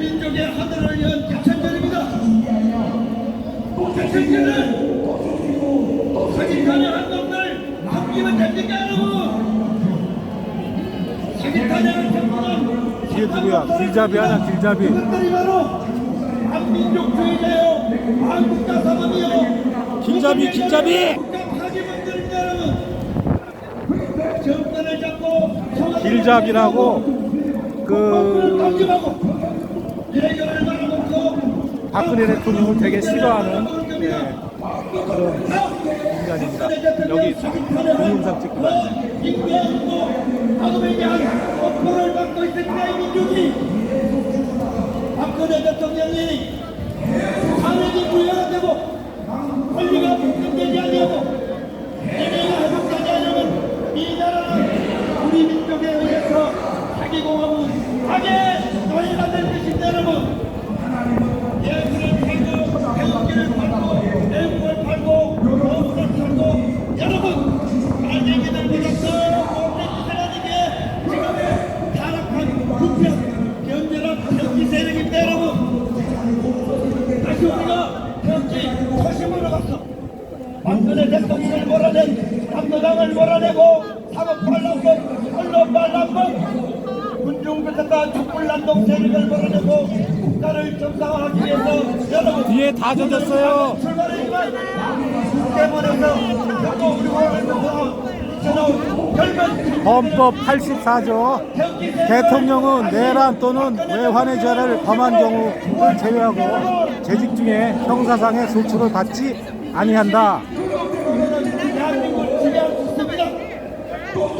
민족의 하늘을 연 개천절입니다. 개천절은 사기탄양한 놈들 넘기면 됩니까 여러분? 사기탄양한 놈들은 뒤에 누구야? 길잡이 하나, 길잡이. 그것들이 바로 한민족주의자요 한국가 사범이요 길잡이, 길잡이! 길잡이라고 그 그 던지고 예결을 말아놓고 박근혜 대통령을 되게 싫어하는 예, 그런 인간입니다. 여기. 동영상 찍고 부여되고 권리가 분되지 아니하고 얘네가 회복되지 않으면 이 나라는 우리 민족에 의해서 사기공화국 악의 노예가 될 것입니다 여러분 예술을 팔고 배우기를 팔고 애국을 팔고 노후를 팔고 여러분 알갱이들보다 더 못된 짓을 하는 게 지금 타락한 국편 견제란 정치 세력입니다 여러분 다시 우리가 정치 초심으로 갔어 박근혜 대통령을 몰아낸 남도당을 몰아내고 사법 반란법 언론 반란법 군중부터가 촛불난동 세력을 몰아내고 국가를 정상화하기 위해서 여러분 뒤에 다 젖었어요. 출발했지만 때문에서 결국 우리 결국 헌법 84조 대통령은 내란 또는 외환의 죄를 범한 경우를 제외하고 재직 중에 형사상의 소출을 받지 아니한다. 대한민국을 지배할 수 있습니다.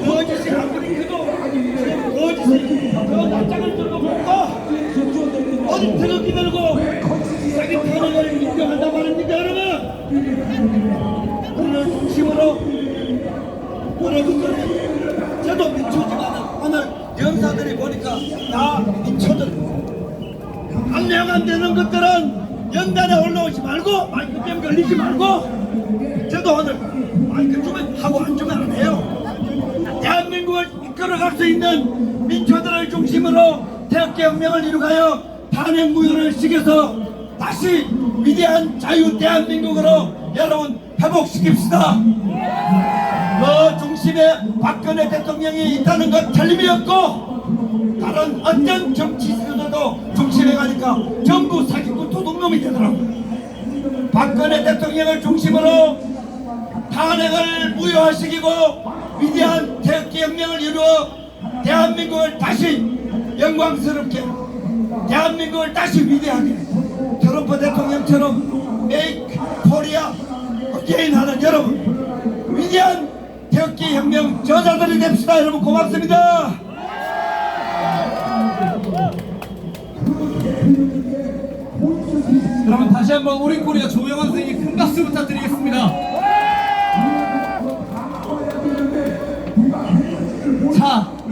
거짓이 아무리 크도 거짓이 그 낯장을 들고 먹고 어디 태극기 들고 자기 편익을 인정한단 말입니까 여러분 오늘 중심으로 여러분들 저도 미쳐지만 오늘 연사들이 보니까 다 미쳐들 강령 안 되는 것들은 연단에 올라오지 말고 마이크병 걸리지 말고 저도 오늘 마이크 주면 하고 안 주면 안 해요 끌어갈 수 있는 민초들을 중심으로 태극기혁명을 이루가여 탄핵무효를 시켜서 다시 위대한 자유 대한민국으로 여러분 회복시킵시다 그 중심에 박근혜 대통령이 있다는 것 틀림이 없고 다른 어떤 정치 지도자도 중심에 가니까 전부 사기꾼 도둑놈이 되더라고요. 박근혜 대통령을 중심으로 탄핵을 무효화시키고 위대한 태극기혁명을 이루어 대한민국을 다시 영광스럽게 대한민국을 다시 위대하게 트럼프 대통령처럼 메이크 코리아 어게인 하는 여러분 위대한 태극기 혁명 저자들이 됩시다 여러분 고맙습니다. 여러분 다시 한번 오린코리아 조영환 선생님 큰 박수 부탁드리겠습니다.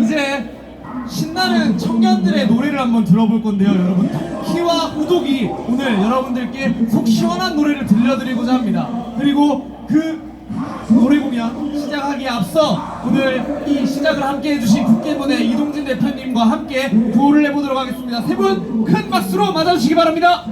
이제 신나는 청년들의 노래를 한번 들어볼 건데요 여러분. 키와 우독이 오늘 여러분들께 속 시원한 노래를 들려드리고자 합니다. 그리고 그 노래 공연 시작하기에 앞서 오늘 이 시작을 함께 해주신 국계본의 이동진 대표님과 함께 구호를 해보도록 하겠습니다. 세 분 큰 박수로 맞아주시기 바랍니다